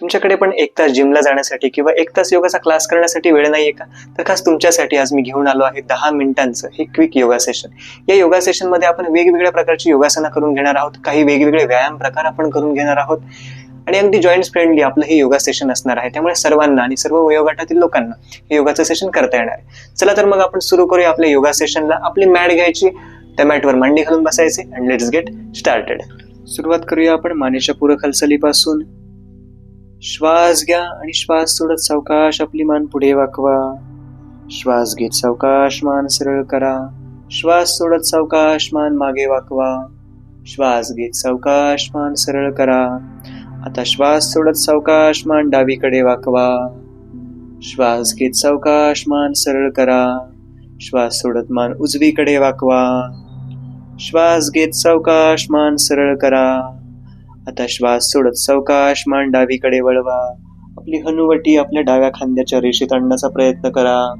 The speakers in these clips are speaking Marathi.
तुमच्याकडे पण एक तास जिमला जाण्यासाठी किंवा एक तास योगाचा क्लास करण्यासाठी वेळ नाहीये का? तर खास तुमच्यासाठी आज मी घेऊन आलो आहे दहा मिनिटांचं हे क्विक योगा सेशन या योगा सेशनमध्ये आपण वेगवेगळ्या प्रकारची योगासना करून घेणार आहोत. काही वेगवेगळे व्यायाम प्रकार आपण करून घेणार आहोत. आणि अगदी जॉईंट फ्रेंडली आपलं हे योगा सेशन असणार आहे. त्यामुळे सर्वांना आणि सर्व वयोगटातील लोकांना हे योगाचं सेशन करता येणार आहे. चला तर मग आपण सुरू करूया आपल्या योगा सेशनला आपली मॅट घ्यायची. त्या मॅटवर मांडी घालून बसायचे. अँड लेट्स गेट स्टार्टेड सुरुवात करूया आपण मानेच्या पूरक हालचालीपासून श्वास घ्या आणि श्वास सोडत सावकाश आपली मान पुढे वाकवा. श्वास घेत सावकाश मान सरळ करा. श्वास सोडत सावकाश मान मागे वाकवा. श्वास घेत सावकाश मान सरळ करा. आता श्वास सोडत सावकाश मान डावीकडे वाकवा. श्वास घेत सावकाश मान सरळ करा. श्वास सोडत मान उजवीकडे वाकवा. श्वास घेत सावकाश मान सरळ करा. आता श्वास सोडत सावकाश मान डावीकडे वळवा. आपली हनुवटी आपल्या डाव्या खांद्याच्या रेषेत आणण्याचा प्रयत्न करा.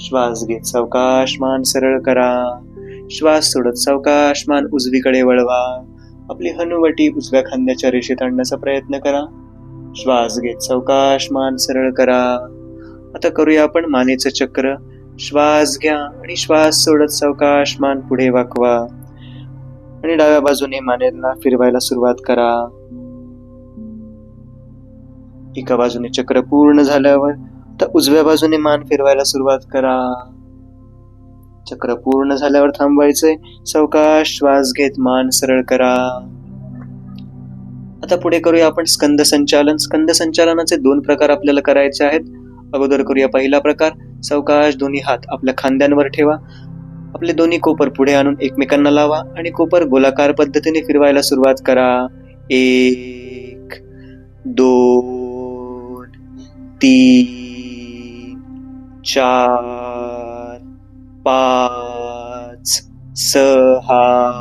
श्वास घेत सावकाश मान सरळ करा. श्वास सोडत सावकाश मान उजवीकडे वळवा. आपली हनुवटी उजव्या खांद्याच्या रेषेत आणण्याचा प्रयत्न करा. श्वास घेत सावकाश मान सरळ करा. आता करूया आपण मानेचं चक्र. श्वास घ्या आणि श्वास सोडत सावकाश मान पुढे वाकवा. आणि डाव्या बाजूने मानेला फिरवायला सुरुवात करा. एका बाजूने चक्र पूर्ण झाल्यावर तर उजव्या बाजूने मान फिरवायला सुरुवात करा. चक्र पूर्ण झाल्यावर थांबवायचंय. सवकाश श्वास घेत मान सरळ करा. आता पुढे करूया आपण स्कंद संचालन. स्कंद संचालनाचे दोन प्रकार आपल्याला करायचे आहेत. अगोदर करूया पहिला प्रकार. सवकाश दोन्ही हात आपल्या खांद्यांवर ठेवा. आपले दोन्ही कोपर पुढे आणून एकमेकांना लावा आणि कोपर गोलाकार पद्धतीने फिरवायला सुरुवात करा. एक दोन तीन चार पाच सहा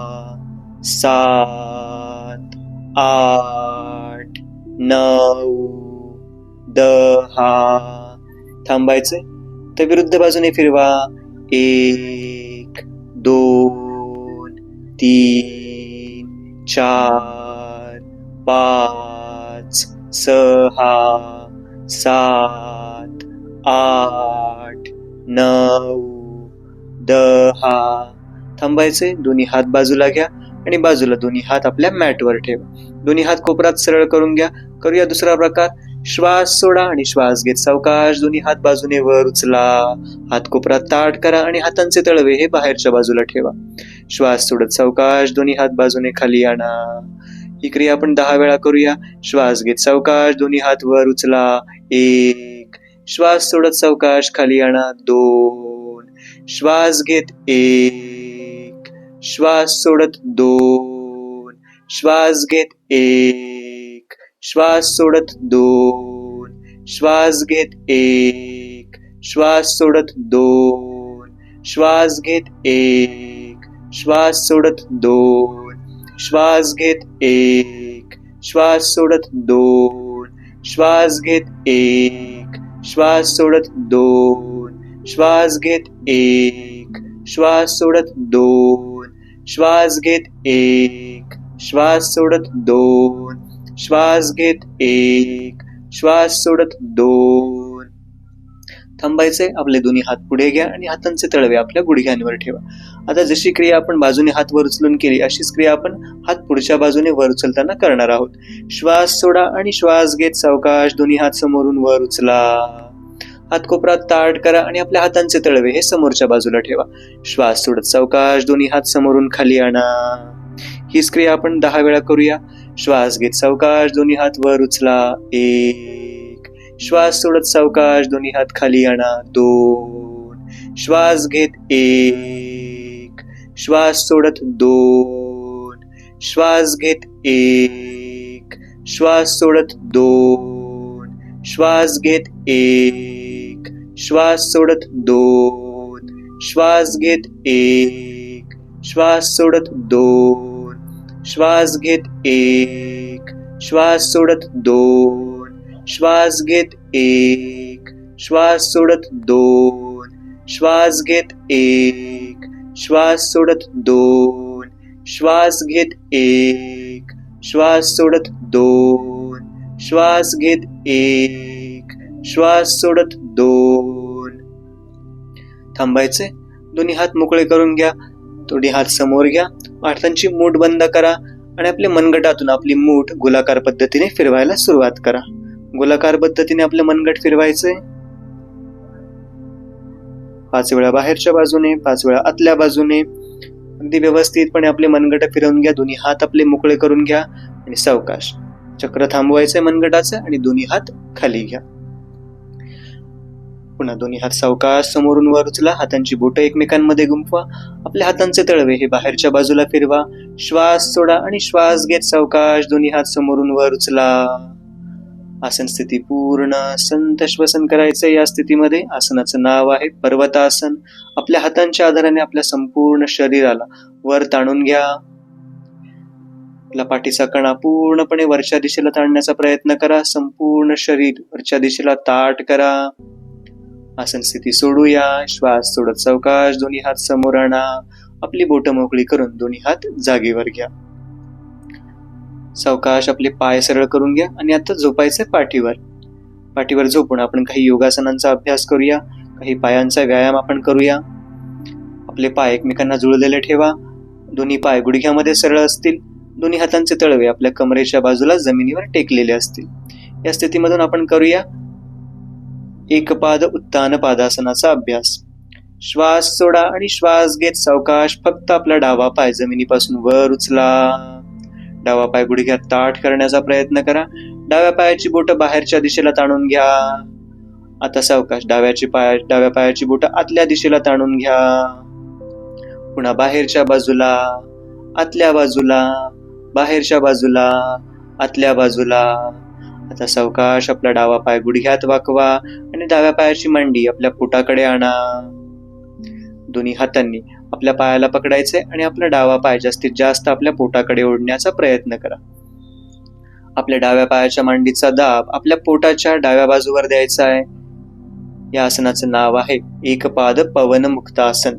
सात आठ नऊ दहा. थांबायचे तर विरुद्ध बाजूने फिरवा. एक दोन तीन चार पाच सहा सात आठ नऊ दहा. थांबायचे दोन्ही हात बाजूला घ्या आणि बाजूला दोन्ही हात आपल्या मॅटवर ठेवा. दोन्ही हात कोपरात सरळ करून घ्या. करूया दुसरा प्रकार. श्वास सोडा आणि श्वास घेत सावकाश दोन्ही हात बाजूने वर उचला. हात कोपरात ताट करा आणि हातांचे तळवे हे बाहेरच्या बाजूला ठेवा. श्वास सोडत सावकाश दोन्ही हात बाजूने खाली आणा. ही क्रिया आपण दहा वेळा करूया. श्वास घेत सावकाश दोन्ही हात वर उचला. एक. श्वास सोडत सावकाश खाली आणा. दोन. श्वास घेत एक. श्वास सोडत दोन. श्वास घेत एक. श्वास सोडत दोन श्वास घेत एक श्वास सोडत दोन श्वास घेत एक श्वास सोडत दोन श्वास घेत एक श्वास सोडत दोन श्वास घेत एक श्वास सोडत दोन श्वास घेत एक श्वास सोडत दोन श्वास घेत एक श्वास सोडत दोन श्वास घेत एक श्वास सोडत दोन. थांबायचे आपले दोन्ही हात पुढे घ्या आणि हातांचे तळवे आपल्या गुडघ्यांवर ठेवा. आता जशी क्रिया आपण बाजूने हात वर उचलून केली अशीच क्रिया आपण हात पुढच्या बाजूने वर उचलताना करणार आहोत. श्वास सोडा आणि श्वास घेत सावकाश दोन्ही हात समोरून वर उचला. हात कोपरात ताट करा आणि आपल्या हातांचे तळवे हे समोरच्या बाजूला ठेवा. श्वास सोडत सावकाश दोन्ही हात समोरून खाली आणा. हीच क्रिया आपण दहा वेळा करूया. श्वास घेत सावकाश दोन्ही हात वर उचला. एक. श्वास सोडत सावकाश दोन्ही हात खाली आणा. दोन. श्वास घेत एक. श्वास सोडत दोन. श्वास घेत एक. श्वास सोडत दोन. श्वास घेत एक. श्वास सोडत दोन. श्वास घेत एक. श्वास सोडत दोन. श्वास घेत एक श्वास सोडत दोन श्वास घेत एक श्वास सोडत दोन श्वास घेत एक श्वास सोडत दोन श्वास घेत एक श्वास सोडत दोन श्वास घेत एक श्वास सोडत दोन. थांबायचे दोन्ही हात मोकळे करून घ्या. दोन्ही हात समोर घ्या. आठतांची मूठ बंद करा आणि आपल्या मनगटातून आपली मूठ गोलाकार पद्धतीने फिरवायला सुरुवात करा. गोलाकार पद्धतीने आपलं मनगट फिरवायचंय. पाच वेळा बाहेरच्या बाजूने पाच वेळा आतल्या बाजूने. अगदी व्यवस्थितपणे आपले मनगट फिरवून घ्या. दोन्ही हात आपले मोकळे करून घ्या आणि सावकाश. चक्र थांबवायचंय मनगटाचं आणि दोन्ही हात खाली घ्या. पुन्हा दोन्ही हात सावकाश समोरून वर उचला. हातांची बोट एकमेकांमध्ये गुंफवा. आपल्या हातांचे तळवे हे बाहेरच्या बाजूला फिरवा. श्वास सोडा आणि श्वास घेत सावकाश दोन्ही हात समोरून वर उचला. आसन स्थिती पूर्ण. संत श्वसन करायचं या स्थितीमध्ये. आसनाचं नाव आहे पर्वतासन. आपल्या हातांच्या आधाराने आपल्या संपूर्ण शरीराला वर ताणून घ्या. आपला पाठीचा कणा पूर्णपणे वरच्या दिशेला ताणण्याचा प्रयत्न करा. संपूर्ण शरीर वरच्या दिशेला ताट करा. आसन स्थिती सोडूया श्वास सोडत सावकाश दोन्ही हात समोर आणा. आपली बोट मोकळी करून दोन्ही हात जागेवर घ्या. सावकाश आपले पाय सरळ करून घ्या आणि आता झोपायचं पाठीवर. पाठीवर झोपून आपण काही योगासनांचा अभ्यास करूया काही पायांचा व्यायाम आपण करूया. आपले पाय एकमेकांना जुळलेले ठेवा. दोन्ही पाय गुडघ्यामध्ये सरळ असतील. दोन्ही हातांचे तळवे आपल्या कमरेच्या बाजूला जमिनीवर टेकलेले असतील. या स्थितीमधून आपण करूया. एकपाद उत्तान पादासनाचा अभ्यास. श्वास सोडा आणि श्वास घेत सावकाश फक्त आपला डावा पाय जमिनीपासून वर उचला. डावा पाय गुडघ्यात ताठ करण्याचा प्रयत्न करा. डाव्या पायाची बोट बाहेरच्या दिशेला ताणून घ्या. आता सावकाश डाव्याची पाय डाव्या पायाची बोट आतल्या दिशेला ताणून घ्या. पुन्हा बाहेरच्या बाजूला आतल्या बाजूला बाहेरच्या बाजूला आतल्या बाजूला. आता सावकाश आपला डावा पाय गुडघ्यात वाकवा आणि डाव्या पायाची मांडी आपल्या पोटाकडे आणा. दोन्ही हातांनी आपल्या पायाला पकडायचे आणि आपला डावा पाय जास्तीत जास्त आपल्या पोटाकडे ओढण्याचा प्रयत्न करा. आपल्या डाव्या पायाच्या मांडीचा दाब आपल्या पोटाच्या डाव्या बाजूवर द्यायचा आहे. या आसनाचं नाव आहे एकपाद पवन मुक्तासन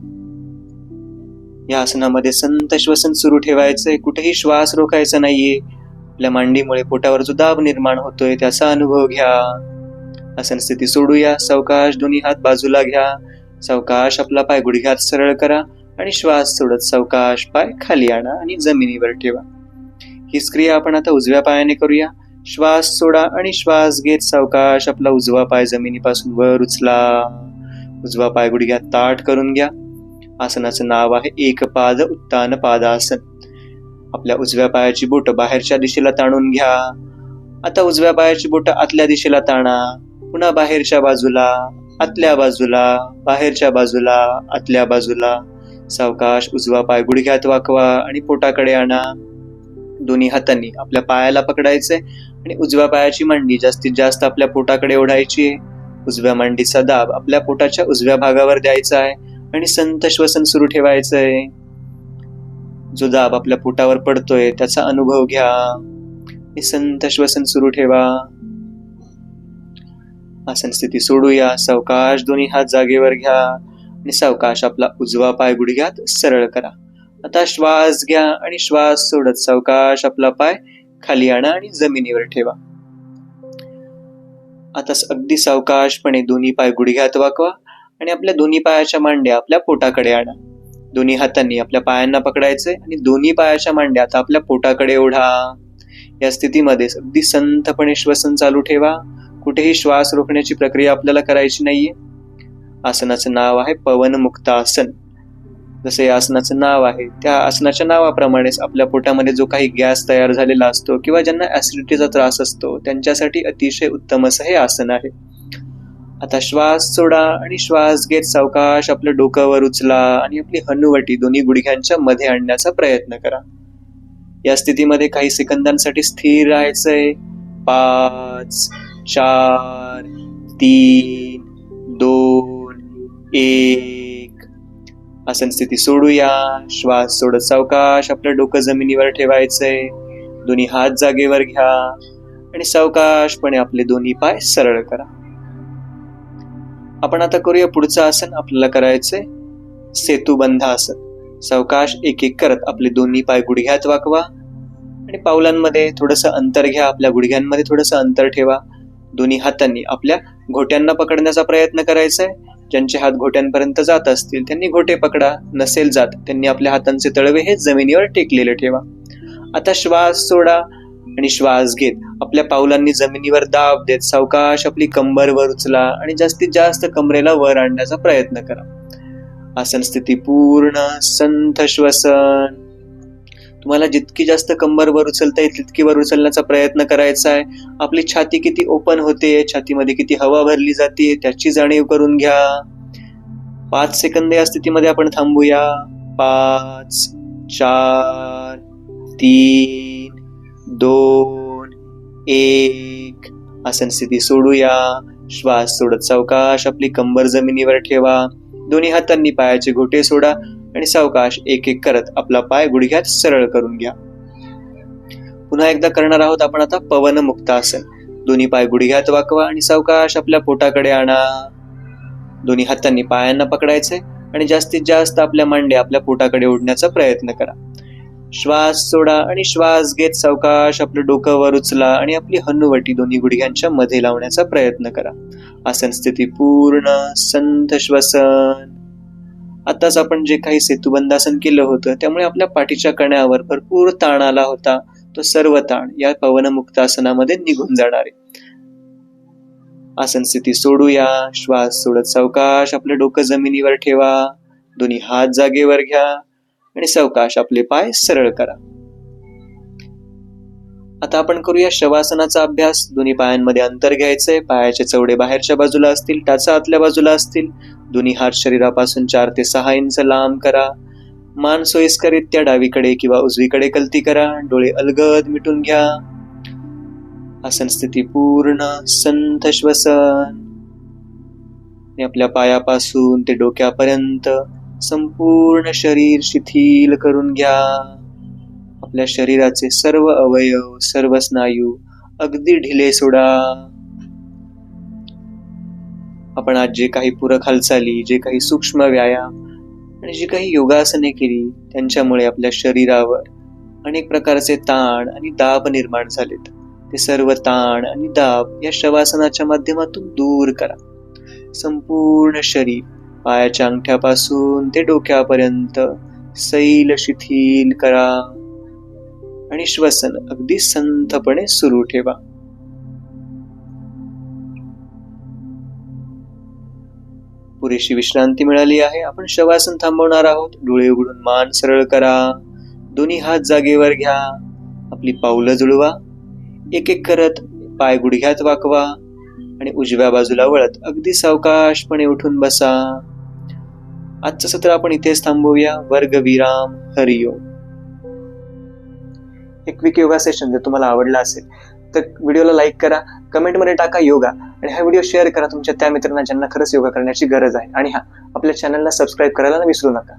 या आसनामध्ये संत श्वसन सुरू ठेवायचंय. कुठेही श्वास रोखायचा नाहीये. आपल्या मांडीमुळे पोटावर जो दाब निर्माण होतोय त्याचा अनुभव घ्या. आसन स्थिती सोडूया. सावकाश दोन्ही हात बाजूला घ्या. सावकाश आपला पाय गुडघ्यात सरळ करा आणि श्वास सोडत सावकाश पाय खाली आणा आणि जमिनीवर ठेवा. हीच क्रिया आपण आता उजव्या पायाने करूया. श्वास सोडा आणि श्वास घेत सावकाश आपला उजवा पाय जमिनीपासून वर उचला. उजवा पाय गुडघ्यात ताट करून घ्या. आसनाचं नाव आहे एक पाद उत्तान पादासन आपल्या उजव्या पायाची बोट बाहेरच्या दिशेला ताणून घ्या. आता उजव्या पायाची बोट आतल्या दिशेला ताणा. पुन्हा बाहेरच्या बाजूला आतल्या बाजूला बाहेरच्या बाजूला आतल्या बाजूला. सावकाश उजवा पाय गुडघ्यात वाकवा आणि पोटाकडे आणा. दोन्ही हातांनी आपल्या पायाला पकडायचंय आणि उजव्या पायाची मांडी जास्तीत जास्त आपल्या पोटाकडे ओढायची उजव्या मांडीचा दाब आपल्या पोटाच्या उजव्या भागावर द्यायचा आहे आणि संत श्वसन सुरू ठेवायचंय. जो दाब आपल्या पोटावर पडतोय त्याचा अनुभव घ्या. निसंत श्वसन सुरू ठेवा. आसन स्थिती सोडूया. सावकाश दोन्ही हात जागेवर घ्या आणि सावकाश आपला उजवा पाय गुडघ्यात सरळ करा. आता श्वास घ्या आणि श्वास सोडत सावकाश आपला पाय खाली आणा आणि जमिनीवर ठेवा. आता अगदी सावकाशपणे दोन्ही पाय गुडघ्यात वाकवा आणि आपल्या दोन्ही पायाच्या मांड्या आपल्या पोटाकडे आणा. दोन्ही हातांनी आपल्या पायांना पकडायचे आणि दोन्ही पायाच्या मांड्या आता आपल्या पोटाकडे ओढा. या स्थितीमध्ये अगदी संथपणे श्वसन चालू ठेवा. कुठेही श्वास रोखण्याची प्रक्रिया आपल्याला करायची नाहीये. आसनाचं नाव आहे पवनमुक्त आसन. जसे आसनाचं नाव आहे त्या आसनाच्या नावाप्रमाणेच आपल्या पोटामध्ये जो काही गॅस तयार झालेला असतो किंवा ज्यांना ऍसिडिटीचा त्रास असतो त्यांच्यासाठी अतिशय उत्तम असं हे आसन आहे. आता श्वास सोडा आणि श्वास घेत सावकाश आपलं डोकावर उचला आणि आपली हनुवटी दोन्ही गुडघ्यांच्या मध्ये आणण्याचा प्रयत्न करा. या स्थितीमध्ये काही सेकंदांसाठी स्थिर राहायचंय. पाच चार तीन दोन एक. आसन स्थिती सोडूया. श्वास सोडत सावकाश आपलं डोकं जमिनीवर ठेवायचंय. दोन्ही हात जागेवर घ्या आणि सावकाशपणे आपले दोन्ही पाय सरळ करा. आपण आता करूया पुढचं आसन. आपल्याला करायचंय सेतुबंध आसन. सावकाश एक एक करत आपले दोन्ही पाय गुडघ्यात वाकवा. आणि पावलांमध्ये थोडंसं अंतर घ्या. आपल्या गुडघ्यांमध्ये थोडंसं अंतर ठेवा. दोन्ही हातांनी आपल्या घोट्यांना पकडण्याचा प्रयत्न करायचा आहे ज्यांचे हात घोट्यांपर्यंत जात असतील त्यांनी घोटे पकडा. नसेल जात त्यांनी आपल्या हातांचे तळवे हे जमिनीवर टेकलेले ठेवा. आता श्वास सोडा. आणि श्वास घेत आपल्या पावलांनी जमिनीवर दाब देत सावकाश आपली कंबर वर उचला आणि जास्तीत जास्त कमरेला वर आणण्याचा प्रयत्न करा. आसन स्थिती पूर्ण संथ श्वसन. तुम्हाला जितकी जास्त कंबर वर उचलता येईल तितकी वर उचलण्याचा प्रयत्न करायचा आहे. आपली छाती किती ओपन होते छातीमध्ये किती हवा भरली जाते त्याची जाणीव करून घ्या. पाच सेकंद या स्थितीमध्ये आपण थांबूया. पाच चार तीन दोन एक. आसन स्थिती सोडूया. श्वास सोडत सावकाश आपली कंबर जमिनीवर ठेवा. दोन्ही हातांनी पायाचे घोटे सोडा आणि सावकाश एक एक करत आपला पाय गुडघ्यात सरळ करून घ्या. पुन्हा एकदा करणार आहोत आपण आता पवन मुक्त आसन. दोन्ही पाय गुडघ्यात वाकवा आणि सावकाश आपल्या पोटाकडे आणा. दोन्ही हातांनी पायांना पकडायचे आणि जास्तीत जास्त आपल्या मांडे आपल्या पोटाकडे ओढण्याचा प्रयत्न करा. श्वास सोडा आणि श्वास घेत सावकाश आपलं डोकं वर उचला आणि आपली हनुवटी दोन्ही गुडघ्यांच्या मध्ये लावण्याचा प्रयत्न करा. आसन स्थिती पूर्ण संथ श्वसन. आताच आपण जे काही सेतुबंधासन केलं होतं त्यामुळे आपल्या पाठीच्या कण्यावर भरपूर ताण आला होता. तो सर्व ताण या पवनमुक्त आसनामध्ये निघून जाणार आहे. आसन स्थिती सोडूया श्वास सोडत सावकाश आपलं डोकं जमिनीवर ठेवा. दोन्ही हात जागेवर घ्या. आणि सवकाश आपले पाय सरळ करा. आता आपण करूया शवासनाचा अभ्यास. दोन्ही पायांमध्ये अंतर घ्यायचंय. पायाचे चवडे बाहेरच्या बाजूला असतील टाचा आतल्या बाजूला असतील. दोन्ही हात शरीरापासून चार ते सहा इंच लांब करा. मान सोयीस्करित्या डावीकडे किंवा उजवीकडे कलती करा. डोळे अलगद मिटून घ्या. आसन स्थिती पूर्ण. संथ श्वसन. आपल्या पायापासून ते डोक्यापर्यंत. संपूर्ण शरीर शिथिल करून घ्या. आपल्या शरीराचे सर्व अवयव सर्व स्नायू अगदी ढिले सोडा. आपण आज जे काही पूरक हालचाली जे काही सूक्ष्म व्यायाम आणि जी काही योगासने केली त्यांच्यामुळे आपल्या शरीरावर अनेक प्रकारचे ताण आणि दाब निर्माण झालेत. ते सर्व ताण आणि दाब या शवासनाच्या माध्यमातून दूर करा. संपूर्ण शरीर पायाच्या अंगठ्यापासून ते डोक्यापर्यंत सैल शिथिल करा आणि श्वसन अगदी संथपणे सुरू ठेवा. पुरेशी विश्रांती मिळाली आहे. आपण शवासन थांबवणार आहोत. डोळे उघडून मान सरळ करा. दोन्ही हात जागेवर घ्या. आपली पावलं जुळवा. एक एक करत पाय गुडघ्यात वाकवा आणि उजव्या बाजूला वळत अगदी सावकाशपणे उठून बसा. आजचं सत्र आपण इथेच थांबवूया. वर्ग विराम हरिओम एक क्विक योगा सेशन जर तुम्हाला आवडला असेल तर व्हिडिओला लाईक करा कमेंटमध्ये टाका योगा आणि हा व्हिडिओ शेअर करा तुमच्या त्या मित्रांना ज्यांना खरंच योगा करण्याची गरज आहे. आणि हा आपल्या चॅनलला सबस्क्राईब करायला विसरू नका.